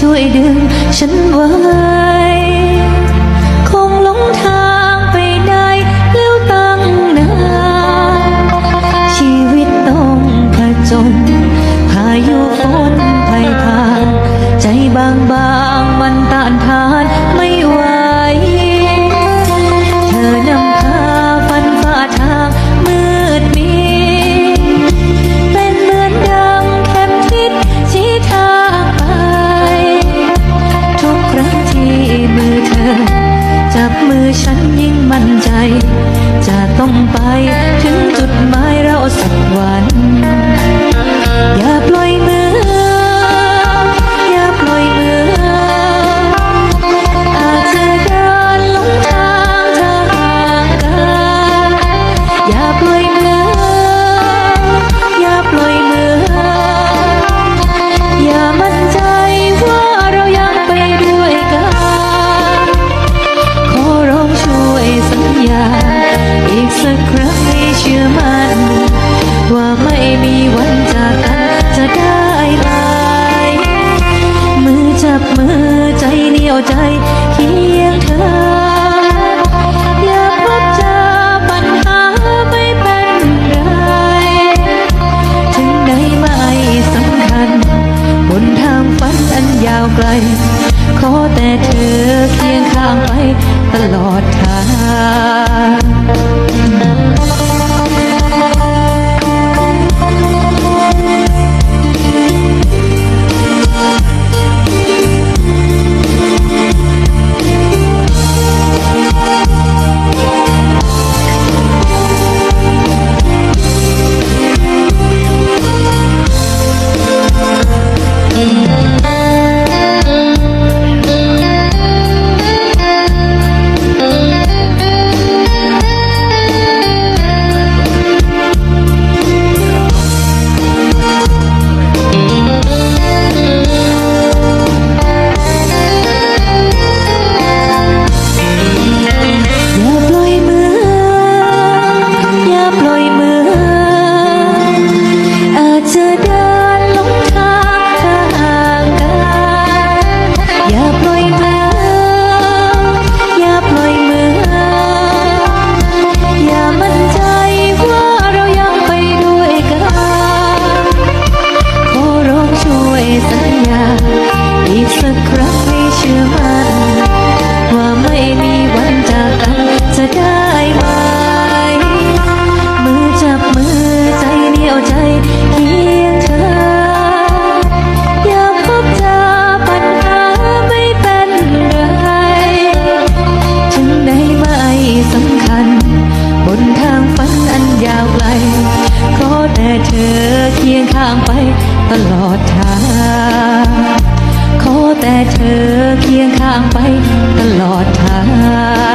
ช่วยดึงฉันไว้ คงหลงทางไปได้แล้วตั้งนานชีวิตต้องผจญพายุฝนภัยผ่านใจบางบางมันต้านทาน มือฉันยิ่งมั่นใจ จะต้องไปถึงจุดหมายเราสักวัน อย่าปล่อยมือ อย่าปล่อยมือ อาจจะเดินหลงทางทางห่างไกลอย่าปล่อยมือ มือใจเหนียวใจเคียงเธอ อย่าพบเจอปัญหาไม่เป็นไรถึงไหนไม่สำคัญ บนทางฝันอันยาวไกล ขอแต่เธอเคียงข้างไปตลอดทาง เธอเคียงข้างไปตลอดทาง ขอแต่เธอเคียงข้างไปตลอดทาง